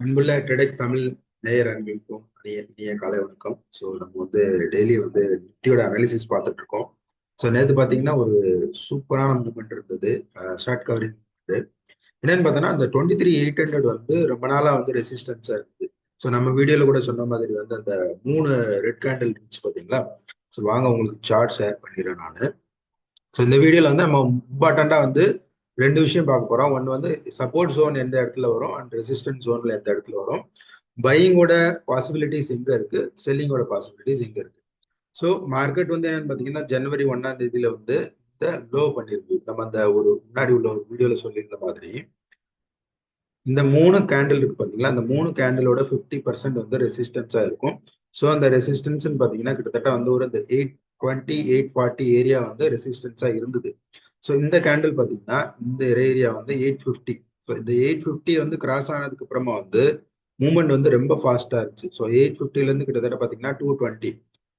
அன்புள்ள டெடெக்ஸ் தமிழ் நேயர் அன்பிற்கும் இனிய காலை வணக்கம். ஸோ நம்ம வந்து டெய்லி வந்து நிப்டியோட அனாலிசிஸ் பார்த்துட்டு இருக்கோம். ஸோ நேற்று பார்த்தீங்கன்னா ஒரு சூப்பரான மூமெண்ட் இருந்தது. ஷார்ட் கவரிங் என்னன்னு பார்த்தோன்னா அந்த டுவெண்ட்டி த்ரீ எயிட் ஹண்ட்ரட் வந்து ரொம்ப நாளாக வந்து ரெசிஸ்டன்ஸாக இருக்குது ஸோ நம்ம வீடியோவில் கூட சொன்ன மாதிரி வந்து அந்த மூணு ரெட் கேண்டில் இருந்துச்சு பார்த்தீங்களா ஸோ வாங்க உங்களுக்கு சார்ட் ஷேர் பண்ணிடுறேன் நான். ஸோ இந்த வீடியோவில் வந்து நம்ம இம்பார்ட்டண்ட்டாக வந்து ரெண்டு விஷயம் பார்க்க போறோம். ஒன்று வந்து சப்போர்ட் ஜோன் எந்த இடத்துல வரும்? அண்ட் ரெசிஸ்டன்ஸ் ஜோன்ல எந்த இடத்துல வரும்? பையிங்கோட பாசிபிலிட்டிஸ் எங்க இருக்கு? செல்லிங்கோட பாசிபிலிட்டிஸ் எங்க இருக்கு? ஸோ மார்க்கெட் வந்து என்னன்னு பார்த்தீங்கன்னா ஜனவரி ஒன்னாம் தேதியில வந்து இந்த லோ பண்ணிருக்கு. நம்ம அந்த ஒரு முன்னாடி உள்ள ஒரு வீடியோல சொல்லியிருந்த மாதிரி. இந்த மூணு கேண்டில் இருக்கு பார்த்தீங்களா? அந்த மூணு கேண்டிலோட ஃபிஃப்டி பர்சன்ட் வந்து ரெசிஸ்டன்ஸா இருக்கும். ஸோ அந்த ரெசிஸ்டன்ஸ் பார்த்தீங்கன்னா கிட்டத்தட்ட வந்து ஒரு இந்த eight twenty eight forty area வந்து ரெசிஸ்டன்ஸா இருந்தது. ஸோ இந்த கேண்டில் பார்த்தீங்கன்னா இந்த ஏரியா வந்து எயிட் ஃபிஃப்டி ஸோ இந்த எயிட் ஃபிஃப்டி வந்து கிராஸ் ஆனதுக்கு அப்புறமா வந்து மூமெண்ட் வந்து ரொம்ப ஃபாஸ்ட்டாக இருந்துச்சு. ஸோ எயிட் ஃபிஃப்டிலேருந்து கிட்டத்தட்ட பார்த்தீங்கன்னா டூ டுவெண்ட்டி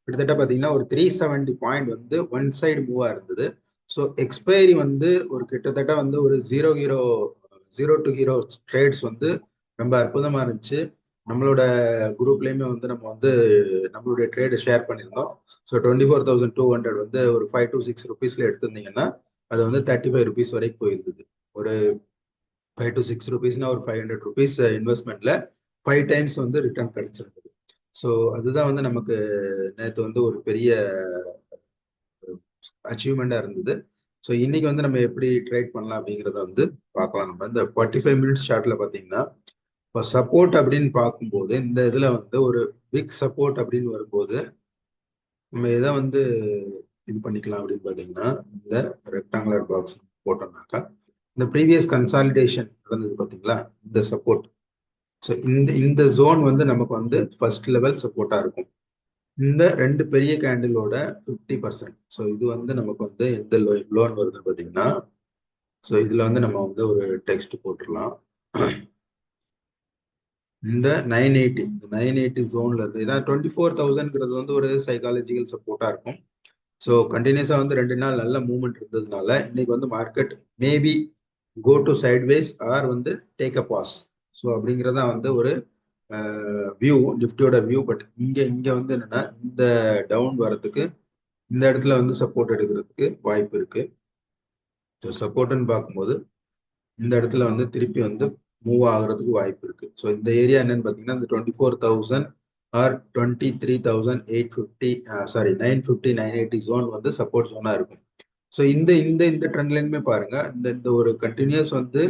கிட்டத்தட்ட பார்த்தீங்கன்னா ஒரு த்ரீ செவன்டி பாயிண்ட் வந்து ஒன் சைடு மூவாக இருந்தது. ஸோ எக்ஸ்பைரி வந்து ஒரு கிட்டத்தட்ட வந்து ஒரு zero hero zero to hero trades வந்து ரொம்ப அற்புதமாக இருந்துச்சு. நம்மளோட குரூப்லேயுமே வந்து நம்ம வந்து நம்மளுடைய ட்ரேடு ஷேர் பண்ணியிருந்தோம். So twenty four thousand two hundred வந்து ஒரு ஃபைவ் டு சிக்ஸ் ருபீஸில் எடுத்திருந்தீங்கன்னா அது வந்து தேர்ட்டி ஃபைவ் ருபீஸ் வரைக்கும் போயிருந்தது. ஒரு ஃபைவ் டு சிக்ஸ் ருபீஸ்னா ஒரு ஃபைவ் ஹண்ட்ரட் ருபீஸ் இன்வெஸ்ட்மெண்ட்ல ஃபைவ் டைம்ஸ் வந்து ரிட்டர்ன் கிடைச்சிருந்தது. ஸோ அதுதான் வந்து நமக்கு நேற்று வந்து ஒரு பெரிய அச்சீவ்மெண்ட்டாக இருந்தது. ஸோ இன்னைக்கு வந்து நம்ம எப்படி ட்ரேட் பண்ணலாம் அப்படிங்கிறத வந்து பார்க்கலாம். நம்ம இந்த ஃபார்ட்டி ஃபைவ் மினிட்ஸ் ஷார்ட்ல பார்த்தீங்கன்னா இப்போ சப்போர்ட் அப்படின்னு பார்க்கும்போது இந்த இதில் வந்து ஒரு பிக் சப்போர்ட் அப்படின்னு வரும்போது நம்ம எதை வந்து இது பண்ணிக்கலாம் அப்படின்னு பார்த்தீங்கன்னா இந்த ரெக்டாங்குலர் பாக்ஸ் போட்டோம்னாக்கா இந்த ப்ரீவியஸ் கன்சாலிடேஷன் நடந்தது பார்த்தீங்களா? இந்த சப்போர்ட் ஸோ இந்த இந்த ஜோன் வந்து நமக்கு வந்து ஃபர்ஸ்ட் லெவல் சப்போர்ட்டாக இருக்கும். இந்த ரெண்டு பெரிய கேண்டிலோட ஃபிஃப்டி பர்சன்ட் ஸோ இது வந்து நமக்கு வந்து எந்த லோ லோன் வருதுன்னு பார்த்தீங்கன்னா ஸோ இதில் வந்து நம்ம வந்து ஒரு டெக்ஸ்ட் போட்டுடலாம். இந்த நைன் எயிட்டி இந்த நைன் எயிட்டி ஜோன்ல இருந்து இதான் டுவெண்ட்டி ஃபோர் தௌசண்ட்ங்கிறது வந்து ஒரு சைக்காலஜிக்கல் சப்போர்ட்டா இருக்கும். ஸோ கண்டினியூஸாக வந்து ரெண்டு நாள் நல்ல மூவ்மெண்ட் இருந்ததுனால இன்னைக்கு வந்து market maybe go to sideways or வந்து டேக் அ பாஸ் ஸோ அப்படிங்கிறதா வந்து ஒரு வியூ நிஃப்டியோட வியூ பட் இங்கே இங்கே வந்து என்னென்னா இந்த டவுன் வரத்துக்கு இந்த இடத்துல வந்து சப்போர்ட் எடுக்கிறதுக்கு வாய்ப்பு இருக்கு. ஸோ சப்போர்ட்டுன்னு பார்க்கும்போது இந்த இடத்துல வந்து திருப்பி வந்து மூவ் ஆகுறதுக்கு வாய்ப்பு இருக்கு. ஸோ இந்த ஏரியா என்னன்னு பார்த்தீங்கன்னா இந்த twenty four thousand or twenty three thousand eight fifty sorry nine fifty nine eighty zone வந்து சப்போர்ட் ஜோனாக இருக்கும். ஸோ இந்த இந்த இந்த ட்ரெண்ட்லையுமே பாருங்க. இந்த இந்த ஒரு கண்டினியூஸ் வந்து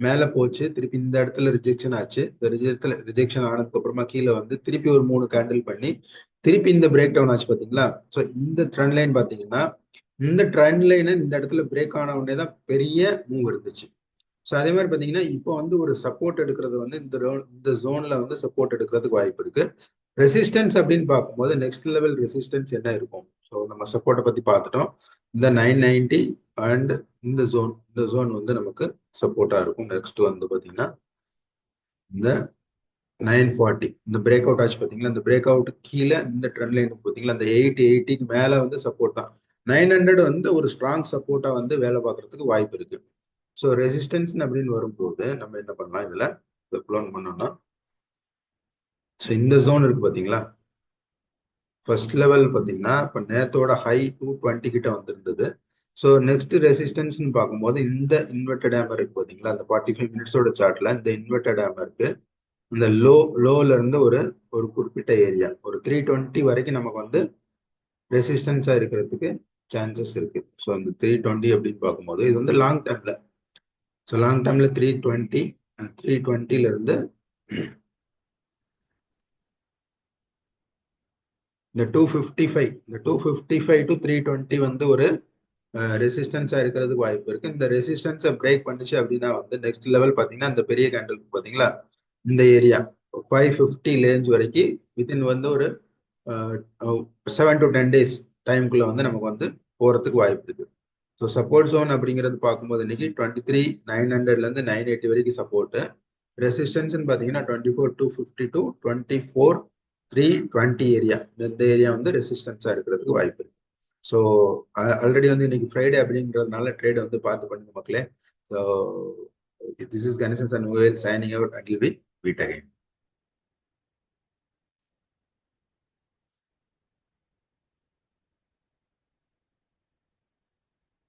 மேலே போச்சு திருப்பி இந்த இடத்துல ரிஜெக்ஷன் ஆச்சு. இந்த இடத்துல ரிஜெக்ஷன் ஆனதுக்கு அப்புறமா கீழே வந்து திருப்பி ஒரு மூணு கேண்டில் பண்ணி திருப்பி இந்த பிரேக் டவுன் ஆச்சு பார்த்தீங்களா ஸோ இந்த ட்ரெண்ட் லைன் பார்த்தீங்கன்னா இந்த ட்ரெண்ட் லைனை இந்த இடத்துல பிரேக் ஆன உடனே தான் பெரிய மூவ் இருந்துச்சு. ஸோ அதே மாதிரி பார்த்தீங்கன்னா இப்போ வந்து ஒரு சப்போர்ட் எடுக்கிறது வந்து இந்த இந்த ஜோனில் வந்து சப்போர்ட் எடுக்கிறதுக்கு வாய்ப்பு இருக்கு. ரெசிஸ்டன்ஸ் அப்படின்னு பார்க்கும்போது நெக்ஸ்ட் லெவல் ரெசிஸ்டன்ஸ் என்ன இருக்கும்? ஸோ நம்ம சப்போர்ட்டை பற்றி பார்த்துட்டோம். இந்த நைன் நைன்டி அண்ட் இந்த ஜோன் இந்த ஜோன் வந்து நமக்கு சப்போர்ட்டாக இருக்கும். நெக்ஸ்ட் வந்து பார்த்தீங்கன்னா இந்த நைன் ஃபார்ட்டி இந்த பிரேக் அவுட் ஆச்சு பார்த்தீங்களா? இந்த பிரேக் அவுட் கீழே இந்த ட்ரெண்ட் லைன் பார்த்தீங்களா? இந்த எயிட் எயிட்டிக்கு மேலே வந்து சப்போர்ட் தான். நைன் ஹண்ட்ரட் வந்து ஒரு ஸ்ட்ராங் சப்போர்ட்டாக வந்து வேலை பார்க்கறதுக்கு வாய்ப்பு இருக்குது ஸோ ரெசிஸ்டன்ஸ் அப்படின்னு வரும்போது நம்ம என்ன பண்ணலாம்? இதில் ப்ளோன் பண்ணோம்னா ஸோ இந்த ஜோன் இருக்கு பார்த்தீங்களா ஃபர்ஸ்ட் லெவல் பார்த்தீங்கன்னா இப்போ நேரத்தோட ஹை டூ டுவெண்ட்டி கிட்ட வந்திருந்தது. ஸோ நெக்ஸ்ட் ரெசிஸ்டன்ஸ்னு பார்க்கும்போது இந்த இன்வெர்டட் டேம் இருக்கு பார்த்தீங்களா அந்த ஃபார்ட்டி ஃபைவ் மினிட்ஸோட சார்ட்ல இந்த இன்வெர்டட் டேம் இருக்கு இந்த லோ லோல இருந்து ஒரு ஒரு குறிப்பிட்ட ஏரியா ஒரு த்ரீ டுவெண்ட்டி வரைக்கும் நமக்கு வந்து ரெசிஸ்டன்ஸா இருக்கிறதுக்கு சான்சஸ் இருக்கு. ஸோ அந்த த்ரீ டுவெண்ட்டி அப்படின்னு பார்க்கும்போது இது வந்து லாங் டைம்ல ஸோ லாங் டைம்ல த்ரீ டுவெண்ட்டி த்ரீ டுவெண்ட்டில இருந்து இந்த டூ ஃபிஃப்டி ஃபைவ் இந்த two fifty five to three twenty வந்து ஒரு ரெசிஸ்டன்ஸாக இருக்கிறதுக்கு வாய்ப்பு இருக்கு. இந்த ரெசிஸ்டன்ஸை பிரேக் பண்ணிச்சு அப்படின்னா வந்து நெக்ஸ்ட் லெவல் பார்த்தீங்கன்னா இந்த பெரிய கேண்டலுக்கு பார்த்தீங்களா? இந்த ஏரியா ஃபைவ் ஃபிஃப்டி லேஞ்ச் வரைக்கும் வித்தின் வந்து ஒரு செவன் டு டென் டேஸ் டைமுக்குள்ளே வந்து நமக்கு வந்து போகிறதுக்கு வாய்ப்பு இருக்கு. ஸோ சப்போர்ட் ஜோன் அப்படிங்கிறது பார்க்கும்போது இன்னைக்கு டுவெண்ட்டி த்ரீ நைன் ஹண்ட்ரட்லேருந்து நைன் எயிட்டி வரைக்கும் சப்போர்ட்டு ரெசிஸ்டன்ஸ்னு பார்த்தீங்கன்னா twenty four two fifty two twenty four three twenty area இந்த ஏரியா வந்து ரெசிஸ்டன்ஸாக இருக்கிறதுக்கு வாய்ப்பு இருக்கு. ஸோ ஆல்ரெடி வந்து இன்னைக்கு ஃப்ரைடே அப்படின்றதுனால ட்ரேட் வந்து பார்த்து பண்ணுங்க மக்களே. So this is Ganesan sun mobile signing out and will be meet again